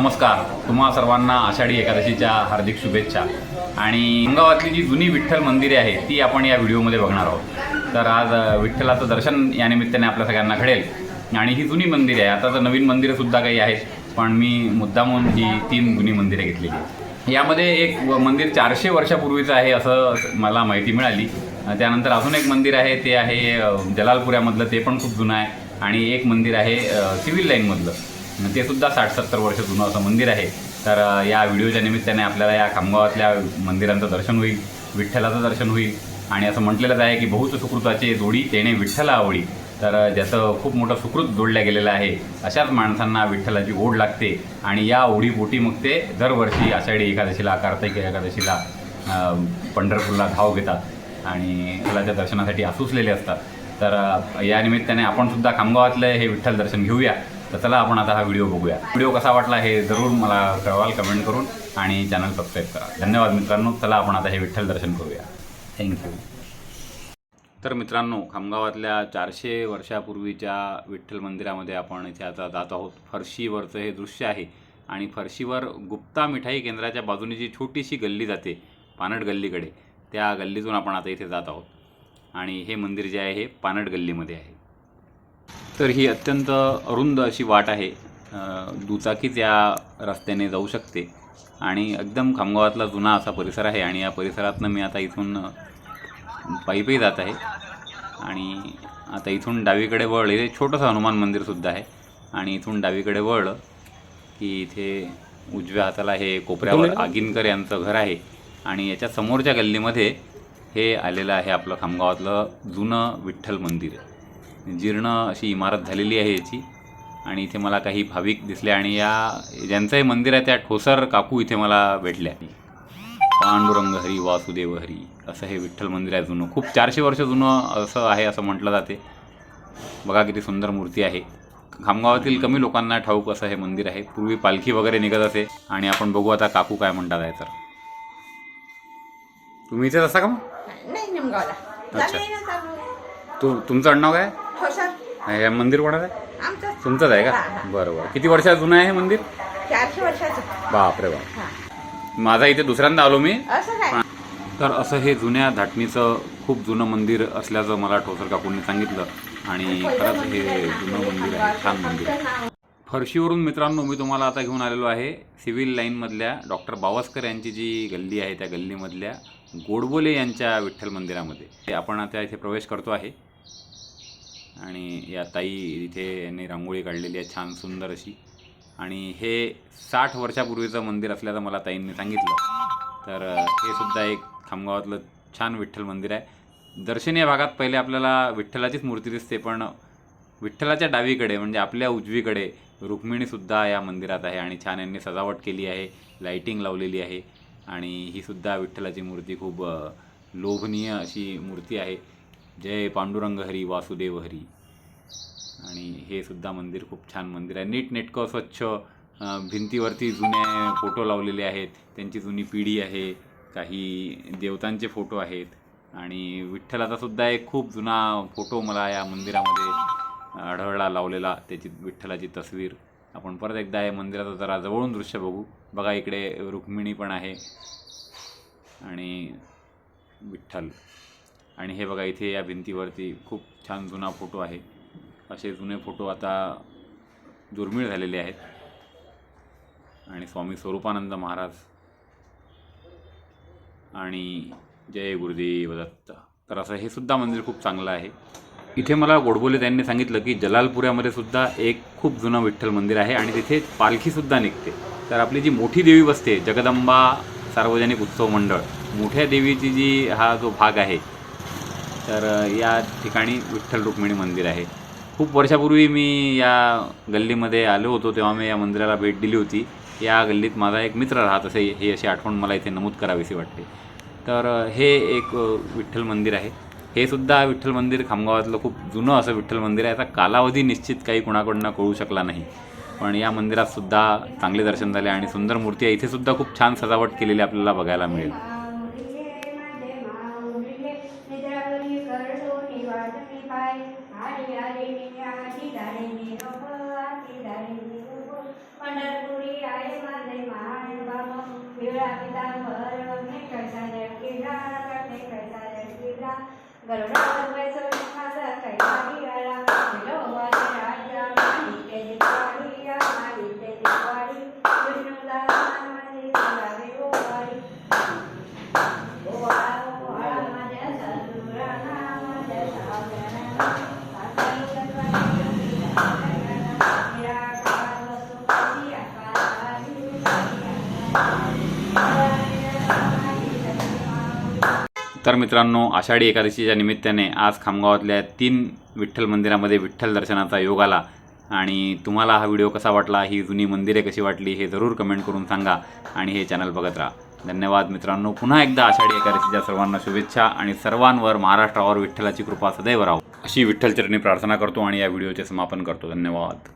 नमस्कार. तुम्हा सर्वांना आषाढी एकादशीच्या हार्दिक शुभेच्छा. आणि गावातली जी जुनी विठ्ठल मंदिरे आहेत ती आपण या व्हिडिओमध्ये बघणार आहोत. तर आज विठ्ठलाचं दर्शन या निमित्ताने आपल्या सगळ्यांना घडेल. आणि ही जुनी मंदिरे आहे आता तर नवीन मंदिरंसुद्धा काही आहेत पण मी मुद्दामून ही तीन जुनी मंदिरे घेतलेली आहेत. यामध्ये एक व- मंदिर चारशे वर्षापूर्वीचं आहे असं मला माहिती मिळाली. त्यानंतर अजून एक मंदिर आहे ते आहे जलालपुऱ्यामधलं ते पण खूप जुनं आहे. आणि एक मंदिर आहे सिव्हिल लाईनमधलं. ते सुद्धा साठ सत्तर वर्ष जुनं असं मंदिर आहे. तर या व्हिडिओच्या निमित्ताने आपल्याला या खामगावातल्या मंदिरांचं दर्शन होईल विठ्ठलाचं दर्शन होईल. आणि असं म्हटलेलंच आहे की बहुत सुकृताचे जोडी तेने विठ्ठला आवडी तर ज्याचं खूप मोठं सुकृत जोडलं गेलेलं आहे अशाच माणसांना विठ्ठलाची ओढ लागते. आणि या ओढीपोटी मग ते दरवर्षी आषाढी एकादशीला कार्तिक एकादशीला पंढरपूरला धाव घेतात. आणि त्याच्या दर्शनासाठी आसुसलेले असतात. तर या निमित्ताने आपण सुद्धा खामगावातलं हे विठ्ठल दर्शन घेऊया. तर चला आपण आता हा व्हिडिओ बघूया. व्हिडिओ कसा वाटला हे जरूर मला कळवाल कमेंट करून आणि चॅनल सबस्क्राईब करा. धन्यवाद मित्रांनो. चला आपण आता हे विठ्ठल दर्शन करूया. थँक्यू तर मित्रांनो खामगावातल्या चारशे वर्षापूर्वीच्या विठ्ठल मंदिरामध्ये आपण इथे आता जात आहोत. फरशीवरचं हे दृश्य आहे आणि फरशीवर गुप्ता मिठाई केंद्राच्या बाजूने जी छोटीशी गल्ली जाते पानट गल्लीकडे त्या गल्लीतून आपण आता इथे जात आहोत. आणि हे मंदिर जे आहे हे पानट गल्लीमध्ये आहे. तर ही अत्यंत अरुंद अशी वाट आहे. अ, दुचाकीच या रस्त्याने जाऊ शकते. आणि एकदम खामगावातला जुना असा परिसर आहे आणि या परिसरातनं मी आता इथून पायी जात आहे. आणि आता इथून डावीकडे वळले इथे छोटंसं हनुमान मंदिरसुद्धा आहे. आणि इथून डावीकडे वळलं की इथे उजव्या हाताला हे कोपऱ्यावर आगिनकर यांचं घर आहे. आणि याच्या समोरच्या गल्लीमध्ये हे आलेलं आहे आपलं खामगावातलं जुनं विठ्ठल मंदिर. जीर्ण अशी इमारत झालेली आहे याची. आणि इथे मला काही भाविक दिसले आणि या ज्यांचंही मंदिर आहे त्या ठोसर काकू इथे मला भेटल्या. पांडुरंग हरी वासुदेव हरी असं हे विठ्ठल मंदिर आहे जुनं. खूप चारशे वर्ष जुनं असं आहे असं म्हटलं जाते. बघा किती सुंदर मूर्ती आहे. खामगावातील कमी लोकांना ठाऊक असं हे मंदिर आहे. पूर्वी पालखी वगैरे निघत असे. आणि आपण बघू आता काकू काय म्हणतात आहे तर. तुम्ही इथेच असता का मग? अच्छा. तू तुमचं आडनाव काय? हो मंदिर कोणाचं आहे? तुमचंच आहे का. बरं बरं. किती वर्षात जुनं आहे हे मंदिर? चारशे वर्षाचं. बापरे बाप. माझा इथे दुसऱ्यांदा आलो मी. तर असं हे जुन्या धाटणीचं खूप जुनं मंदिर असल्याचं मला ठोसर काकूंनी सांगितलं. आणि खरंच हे जुनं मंदिर आहे. छान मंदिर फरशीवरून मित्रांनो मी तुम्हाला आता घेऊन आलेलो आहे सिव्हिल लाईनमधल्या डॉक्टर बावस्कर यांची जी गल्ली आहे त्या गल्लीमधल्या गोडबोले यांच्या विठ्ठल मंदिरामध्ये. ते आपण आता इथे प्रवेश करतो आहे. आणि या ताई इथे यांनी रांगोळी काढलेली आहे छान सुंदर अशी. आणि हे साठ वर्षापूर्वीचं मंदिर असल्याचं मला ताईंनी सांगितलं. तर हे सुद्धा एक खामगावातलं छान विठ्ठल मंदिर आहे. दर्शनीय भागात पहिले आपल्याला विठ्ठलाचीच मूर्ती दिसते पण विठ्ठलाच्या डावीकडे म्हणजे आपल्या उजवीकडे रुक्मिणीसुद्धा या मंदिरात आहे आणि छान यांनी सजावट केली आहे लाईटिंग लावलेली आहे. आणि ही सुद्धा विठ्ठलाची मूर्ती खूप लोभनीय अशी मूर्ती आहे. जय पांडुरंग हरी वासुदेव हरी आणि हे सुद्धा मंदिर खूप छान मंदिर आहे. नीट नेटकं स्वच्छ भिंतीवरती जुने फोटो लावलेले आहेत. त्यांची जुनी पिढी आहे. काही देवतांचे फोटो आहेत. आणि विठ्ठलाचा सुद्धा एक खूप जुना फोटो मला या मंदिरामध्ये आढळला लावलेला. त्याची विठ्ठलाची तस्वीर. आपण परत एकदा या मंदिराचं जरा जवळून दृश्य बघू. बघा इकडे रुक्मिणी पण आहे. आणि विठ्ठल. आणि हे बघा इथे या भिंतीवरती खूप छान जुना फोटो आहे. असे जुने फोटो आता दुर्मिळ झालेले आहेत. आणि स्वामी स्वरूपानंद महाराज आणि जय गुरुदेव दत्त. तर असं हे सुद्धा मंदिर खूप चांगलं आहे. इथे मला गोडबोले त्यांनी सांगितलं की जलालपुऱ्यामध्ये सुद्धा एक खूप जुनं विठ्ठल मंदिर आहे आणि तिथे पालखीसुद्धा निघते. तर आपली जी मोठी देवी बसते जगदंबा सार्वजनिक उत्सव मंडळ मोठ्या देवीची जी हा जो भाग आहे तर या ठिकाणी विठ्ठल रुक्मिणी मंदिर आहे. खूप वर्षापूर्वी मी या गल्लीमध्ये आलो होतो तेव्हा मी या मंदिराला भेट दिली होती. या गल्लीत माझा एक मित्र राहत असे ही अशी आठवण मला इथे नमूद करावीशी वाटते. तर हे एक विठ्ठल मंदिर आहे. हे सुद्धा विठ्ठल मंदिर खामगावातलं खूप जुनं असं विठ्ठल मंदिर आहे. याचा कालावधी निश्चित काही कुणाकडनं कळू शकला नाही. पण या मंदिरात सुद्धा चांगले दर्शन झाले आणि सुंदर मूर्ती आहे. इथे सुद्धा खूप छान सजावट केलेली आपल्याला बघायला मिळेल. બરોબર तर मित्रांनो आषाढी एकादशीच्या निमित्ताने आज खामगावातल्या तीन विठ्ठल मंदिरामध्ये विठ्ठल दर्शनाचा योग आला. आणि तुम्हाला हा व्हिडिओ कसा वाटला ही जुनी मंदिरे कशी वाटली हे जरूर कमेंट करून सांगा आणि हे चॅनल बघत राहा. धन्यवाद मित्रांनो. पुन्हा एकदा आषाढी एकादशीच्या सर्वांना शुभेच्छा आणि सर्वांवर महाराष्ट्रावर विठ्ठलाची कृपा सदैव राहो. अशी विठ्ठलचरणी प्रार्थना करतो आणि या व्हिडिओचे समापन करतो. धन्यवाद.